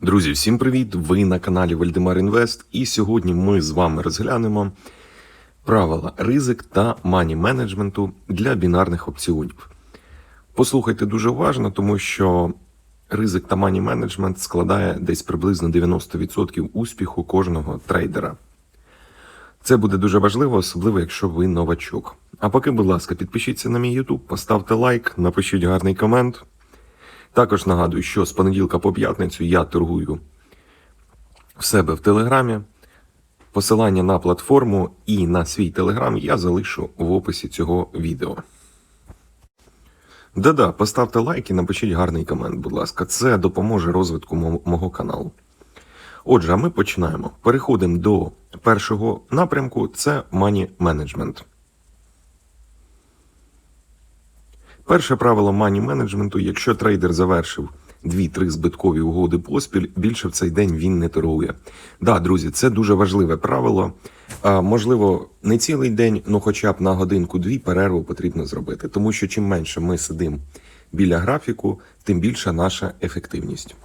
Друзі, всім привіт! Ви на каналі Вальдемар Інвест, і сьогодні ми з вами розглянемо правила ризик та мані менеджменту для бінарних опціонів. Послухайте дуже уважно, тому що ризик та мані менеджмент складає десь приблизно 90% успіху кожного трейдера. Це буде дуже важливо, особливо якщо ви новачок. А поки, будь ласка, підпишіться на мій YouTube, поставте лайк, напишіть гарний комент. Також нагадую, що з понеділка по п'ятницю я торгую в себе в Телеграмі. Посилання на платформу і на свій телеграм я залишу в описі цього відео. Да-да, поставте лайк і напишіть гарний комент, будь ласка. Це допоможе розвитку мого каналу. Отже, а ми починаємо. Переходимо до першого напрямку це Money Management. Перше правило мані менеджменту: якщо трейдер завершив 2-3 збиткові угоди поспіль, більше в цей день він не торгує. Да, друзі, це дуже важливе правило. Можливо, не цілий день, ну хоча б на годинку-дві перерву потрібно зробити, тому що чим менше ми сидимо біля графіку, тим більша наша ефективність.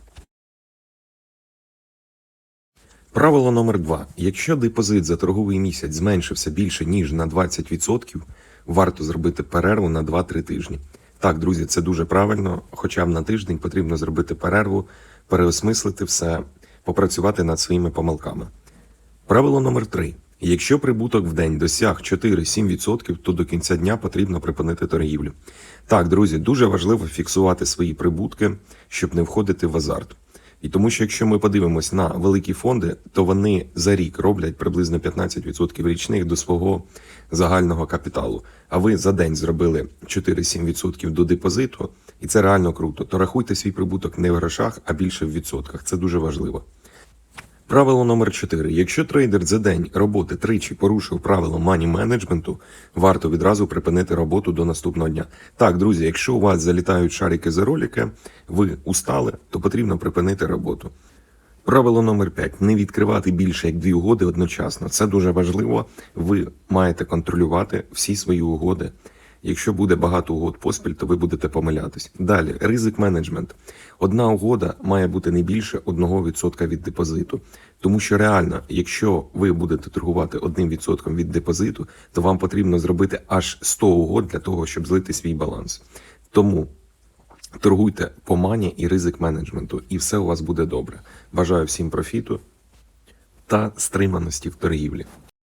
Правило номер два. Якщо депозит за торговий місяць зменшився більше ніж на 20%, варто зробити перерву на 2-3 тижні. Так, друзі, це дуже правильно. Хоча б на тиждень потрібно зробити перерву, переосмислити все, попрацювати над своїми помилками. Правило номер три. Якщо прибуток в день досяг 4-7%, то до кінця дня потрібно припинити торгівлю. Так, друзі, дуже важливо фіксувати свої прибутки, щоб не входити в азарт. І тому, що якщо ми подивимось на великі фонди, то вони за рік роблять приблизно 15% річних до свого загального капіталу. А ви за день зробили 4-7% до депозиту, і це реально круто. То рахуйте свій прибуток не в грошах, а більше в відсотках. Це дуже важливо. Правило номер 4. Якщо трейдер за день роботи тричі порушив правило мані менеджменту, варто відразу припинити роботу до наступного дня. Так, друзі, якщо у вас залітають шарики за ролики, ви устали, то потрібно припинити роботу. Правило номер 5. Не відкривати більше як дві угоди одночасно. Це дуже важливо. Ви маєте контролювати всі свої угоди. Якщо буде багато угод поспіль, то ви будете помилятись. Далі, ризик менеджмент. Одна угода має бути не більше 1% від депозиту. Тому що реально, якщо ви будете торгувати 1% від депозиту, то вам потрібно зробити аж 100 угод для того, щоб злити свій баланс. Тому торгуйте по мані і ризик менеджменту, і все у вас буде добре. Бажаю всім профіту та стриманості в торгівлі.